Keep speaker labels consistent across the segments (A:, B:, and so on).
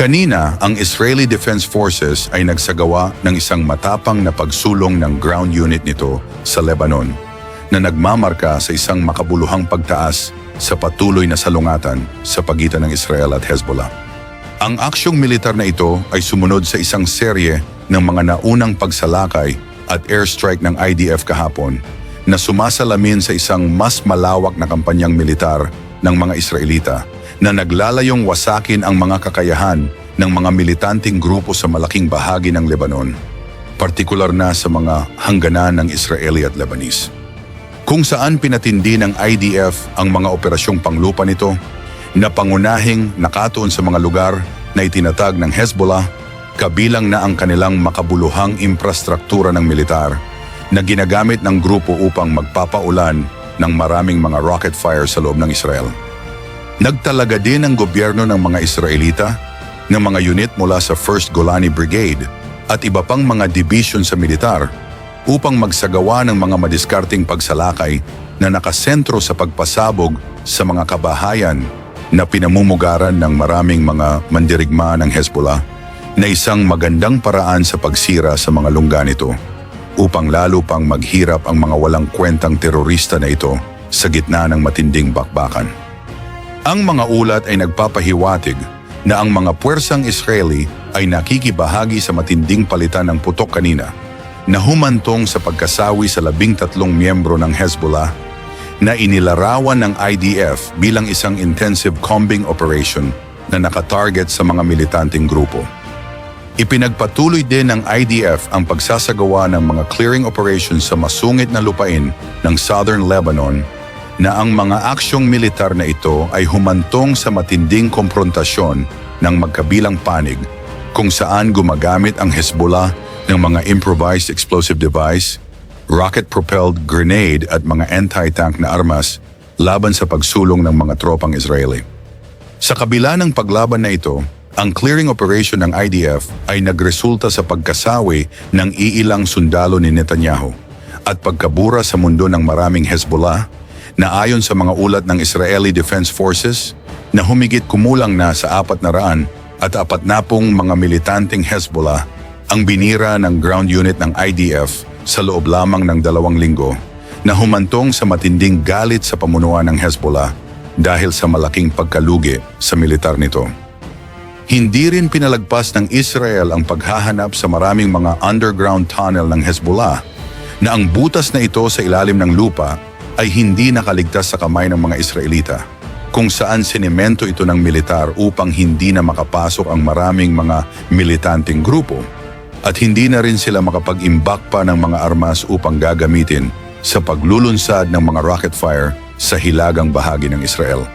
A: Kanina, ang Israeli Defense Forces ay nagsagawa ng isang matapang na pagsulong ng ground unit nito sa Lebanon na nagmamarka sa isang makabuluhang pagtaas sa patuloy na salungatan sa pagitan ng Israel at Hezbollah. Ang aksyong militar na ito ay sumunod sa isang serye ng mga naunang pagsalakay at airstrike ng IDF kahapon na sumasalamin sa isang mas malawak na kampanyang militar ng mga Israelita na naglalayong wasakin ang mga kakayahan ng mga militanting grupo sa malaking bahagi ng Lebanon, partikular na sa mga hangganan ng Israeli at Lebanese. Kung saan pinatindi ng IDF ang mga operasyong panglupa nito na pangunahing nakatuon sa mga lugar na itinatag ng Hezbollah kabilang na ang kanilang makabuluhang infrastruktura ng militar na ginagamit ng grupo upang magpapaulan ng maraming mga rocket fire sa loob ng Israel. Nagtalaga din ang gobyerno ng mga Israelita ng mga unit mula sa 1st Golani Brigade at iba pang mga division sa militar upang magsagawa ng mga madiskarting pagsalakay na nakasentro sa pagpasabog sa mga kabahayan na pinamumugaran ng maraming mga mandirigma ng Hezbollah na isang magandang paraan sa pagsira sa mga lungga nito upang lalo pang maghirap ang mga walang kwentang terorista na ito sa gitna ng matinding bakbakan. Ang mga ulat ay nagpapahiwatig na ang mga puwersang Israeli ay nakikibahagi sa matinding palitan ng putok kanina na humantong sa pagkasawi sa labing tatlong miyembro ng Hezbollah na inilarawan ng IDF bilang isang intensive combing operation na nakatarget sa mga militanteng grupo. Ipinagpatuloy din ng IDF ang pagsasagawa ng mga clearing operations sa masungit na lupain ng Southern Lebanon na ang mga aksyong militar na ito ay humantong sa matinding komprontasyon ng magkabilang panig kung saan gumagamit ang Hezbollah ng mga improvised explosive device, rocket-propelled grenade at mga anti-tank na armas laban sa pagsulong ng mga tropang Israeli. Sa kabila ng paglaban na ito, ang clearing operation ng IDF ay nagresulta sa pagkasawi ng iilang sundalo ni Netanyahu at pagkabura sa mundo ng maraming Hezbollah na ayon sa mga ulat ng Israeli Defense Forces na humigit kumulang na sa apat na raan at apat na pong mga militanteng Hezbollah ang binira ng ground unit ng IDF sa loob lamang ng dalawang linggo na humantong sa matinding galit sa pamunuan ng Hezbollah dahil sa malaking pagkalugi sa militar nito. Hindi rin pinalagpas ng Israel ang paghahanap sa maraming mga underground tunnel ng Hezbollah na ang butas na ito sa ilalim ng lupa ay hindi nakaligtas sa kamay ng mga Israelita kung saan sinemento ito ng militar upang hindi na makapasok ang maraming mga militanteng grupo at hindi na rin sila makapag-imbak pa ng mga armas upang gagamitin sa paglulunsad ng mga rocket fire sa hilagang bahagi ng Israel.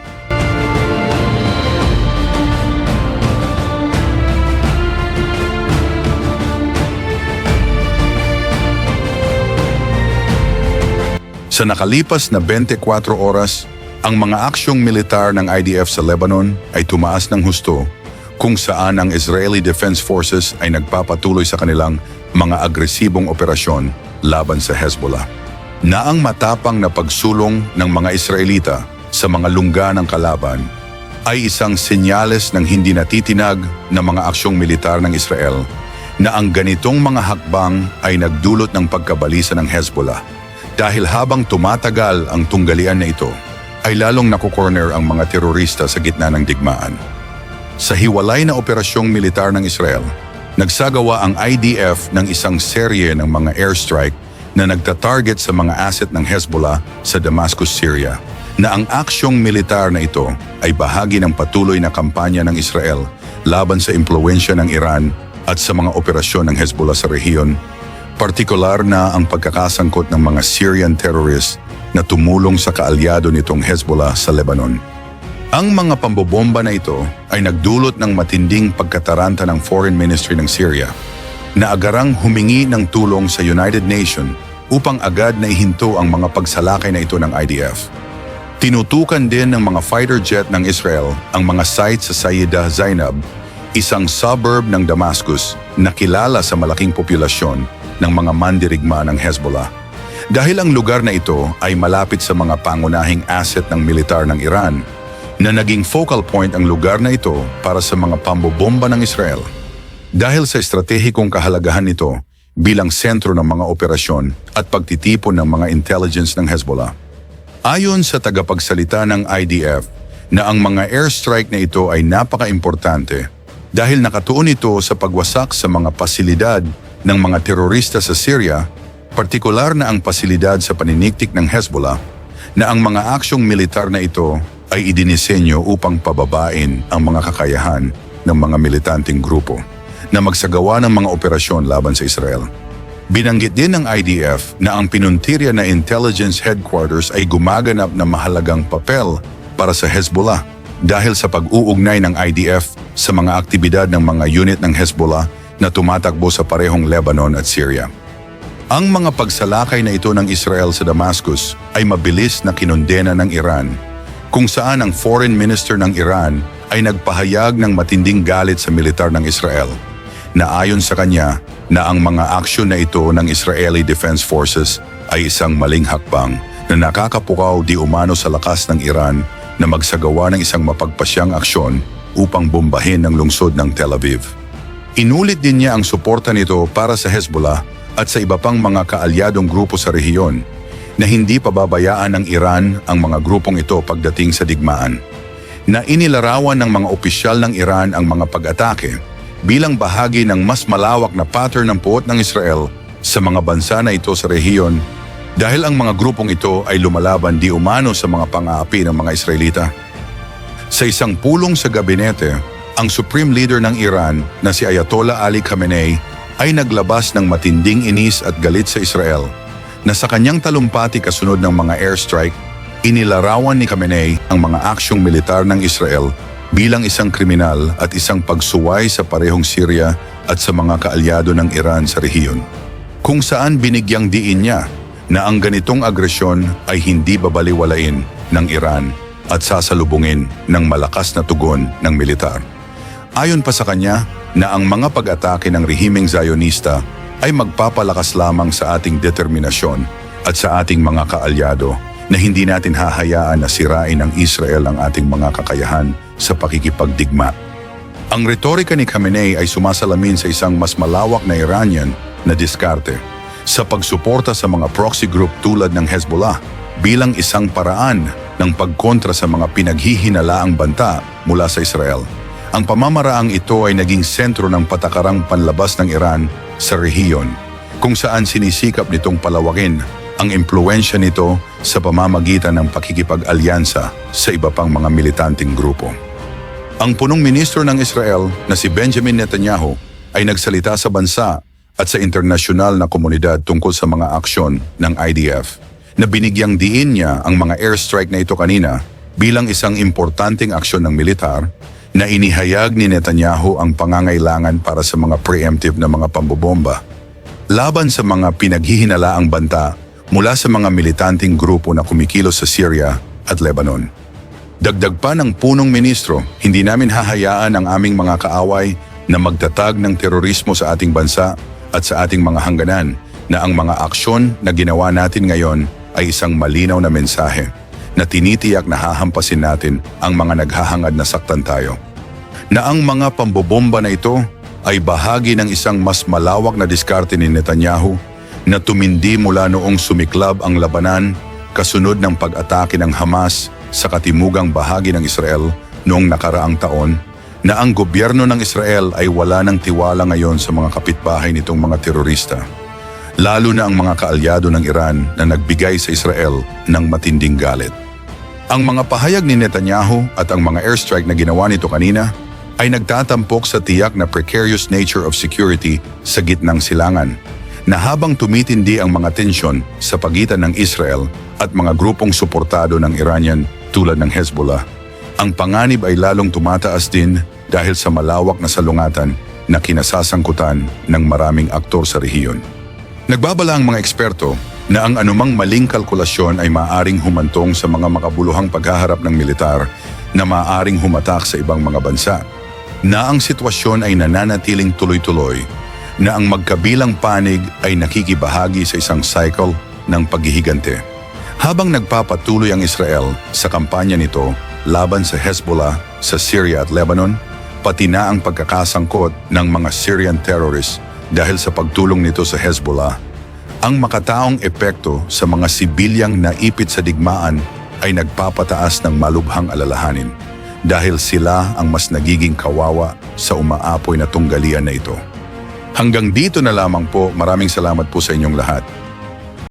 A: Sa nakalipas na 24 oras, ang mga aksyong militar ng IDF sa Lebanon ay tumaas ng husto kung saan ang Israeli Defense Forces ay nagpapatuloy sa kanilang mga agresibong operasyon laban sa Hezbollah. Na ang matapang na pagsulong ng mga Israelita sa mga lungga ng kalaban ay isang senyales ng hindi natitinag na mga aksyong militar ng Israel na ang ganitong mga hakbang ay nagdulot ng pagkabalisa ng Hezbollah dahil habang tumatagal ang tunggalian na ito, ay lalong nakukorner ang mga terorista sa gitna ng digmaan. Sa hiwalay na operasyong militar ng Israel, nagsagawa ang IDF ng isang serye ng mga airstrike na nagtatarget sa mga asset ng Hezbollah sa Damascus, Syria, na ang aksyong militar na ito ay bahagi ng patuloy na kampanya ng Israel laban sa impluensya ng Iran at sa mga operasyon ng Hezbollah sa rehiyon partikular na ang pagkakasangkot ng mga Syrian terrorists na tumulong sa kaalyado nitong Hezbollah sa Lebanon. Ang mga pambobomba na ito ay nagdulot ng matinding pagkataranta ng Foreign Ministry ng Syria na agarang humingi ng tulong sa United Nations upang agad na ihinto ang mga pagsalakay na ito ng IDF. Tinutukan din ng mga fighter jet ng Israel ang mga sites sa Sayyida Zainab, isang suburb ng Damascus na kilala sa malaking populasyon ng mga mandirigma ng Hezbollah. Dahil ang lugar na ito ay malapit sa mga pangunahing asset ng militar ng Iran, na naging focal point ang lugar na ito para sa mga pambobomba ng Israel. Dahil sa estratehikong kahalagahan nito bilang sentro ng mga operasyon at pagtitipon ng mga intelligence ng Hezbollah. Ayon sa tagapagsalita ng IDF na ang mga airstrike na ito ay napaka-importante dahil nakatuon ito sa pagwasak sa mga pasilidad ng mga terorista sa Syria, partikular na ang pasilidad sa paniniktik ng Hezbollah, na ang mga aksyong militar na ito ay idinisenyo upang pababain ang mga kakayahan ng mga militanteng grupo na magsagawa ng mga operasyon laban sa Israel. Binanggit din ng IDF na ang pinuntirya na intelligence headquarters ay gumaganap ng mahalagang papel para sa Hezbollah dahil sa pag-uugnay ng IDF sa mga aktibidad ng mga unit ng Hezbollah na tumatakbo sa parehong Lebanon at Syria. Ang mga pagsalakay na ito ng Israel sa Damascus ay mabilis na kinondena ng Iran kung saan ang foreign minister ng Iran ay nagpahayag ng matinding galit sa militar ng Israel na ayon sa kanya na ang mga aksyon na ito ng Israeli Defense Forces ay isang maling hakbang na nakakapukaw di umano sa lakas ng Iran na magsagawa ng isang mapagpasyang aksyon upang bombahin ang lungsod ng Tel Aviv. Inulit din niya ang suporta nito para sa Hezbollah at sa iba pang mga kaalyadong grupo sa rehiyon na hindi pababayaan ng Iran ang mga grupong ito pagdating sa digmaan. Na inilarawan ng mga opisyal ng Iran ang mga pag-atake bilang bahagi ng mas malawak na pattern ng puot ng Israel sa mga bansa na ito sa rehiyon dahil ang mga grupong ito ay lumalaban di umano sa mga pang-aapi ng mga Israelita. Sa isang pulong sa gabinete, ang Supreme Leader ng Iran na si Ayatollah Ali Khamenei ay naglabas ng matinding inis at galit sa Israel na sa kanyang talumpati kasunod ng mga airstrike, inilarawan ni Khamenei ang mga aksyong militar ng Israel bilang isang kriminal at isang pagsuway sa parehong Syria at sa mga kaalyado ng Iran sa rehiyon. Kung saan binigyang diin niya na ang ganitong agresyon ay hindi babaliwalain ng Iran at sasalubungin ng malakas na tugon ng militar. Ayon pa sa kanya na ang mga pag-atake ng rehimeng Zionista ay magpapalakas lamang sa ating determinasyon at sa ating mga kaalyado na hindi natin hahayaan na sirain ng Israel ang ating mga kakayahan sa pakikipagdigma. Ang retorika ni Khamenei ay sumasalamin sa isang mas malawak na Iranian na diskarte sa pagsuporta sa mga proxy group tulad ng Hezbollah bilang isang paraan ng pagkontra sa mga pinaghihinalaang banta mula sa Israel. Ang pamamaraang ito ay naging sentro ng patakarang panlabas ng Iran sa rehiyon, kung saan sinisikap nitong palawakin ang impluensya nito sa pamamagitan ng pakikipag-alyansa sa iba pang mga militanteng grupo. Ang punong ministro ng Israel na si Benjamin Netanyahu ay nagsalita sa bansa at sa internasyonal na komunidad tungkol sa mga aksyon ng IDF na binigyang diin niya ang mga airstrike na ito kanina bilang isang importanteng aksyon ng militar na inihayag ni Netanyahu ang pangangailangan para sa mga preemptive na mga pambobomba laban sa mga pinaghihinalaang banta mula sa mga militanteng grupo na kumikilos sa Syria at Lebanon. Dagdag pa ng punong ministro, hindi namin hahayaan ang aming mga kaaway na magtatag ng terorismo sa ating bansa at sa ating mga hangganan na ang mga aksyon na ginawa natin ngayon ay isang malinaw na mensahe na tinitiyak na hahampasin natin ang mga naghahangad na saktan tayo. Na ang mga pambobomba na ito ay bahagi ng isang mas malawak na diskarte ni Netanyahu na tumindi mula noong sumiklab ang labanan kasunod ng pag-atake ng Hamas sa katimugang bahagi ng Israel noong nakaraang taon na ang gobyerno ng Israel ay wala ng tiwala ngayon sa mga kapitbahay nitong mga terorista. Lalo na ang mga kaalyado ng Iran na nagbigay sa Israel ng matinding galit. Ang mga pahayag ni Netanyahu at ang mga airstrike na ginawa nito kanina ay nagtatampok sa tiyak na precarious nature of security sa gitnang silangan na habang tumitindi ang mga tensyon sa pagitan ng Israel at mga grupong suportado ng Iranian tulad ng Hezbollah, ang panganib ay lalong tumataas din dahil sa malawak na salungatan na kinasasangkutan ng maraming aktor sa rehiyon. Nagbabala ang mga eksperto na ang anumang maling kalkulasyon ay maaring humantong sa mga makabuluhang paghaharap ng militar na maaring humatak sa ibang mga bansa, na ang sitwasyon ay nananatiling tuloy-tuloy, na ang magkabilang panig ay nakikibahagi sa isang cycle ng paghihigante. Habang nagpapatuloy ang Israel sa kampanya nito laban sa Hezbollah sa Syria at Lebanon, pati na ang pagkakasangkot ng mga Syrian terrorists dahil sa pagtulong nito sa Hezbollah. Ang makataong epekto sa mga sibilyang naipit sa digmaan ay nagpapataas ng malubhang alalahanin dahil sila ang mas nagiging kawawa sa umaapoy na tunggalian na ito. Hanggang dito na lamang po, maraming salamat po sa inyong lahat.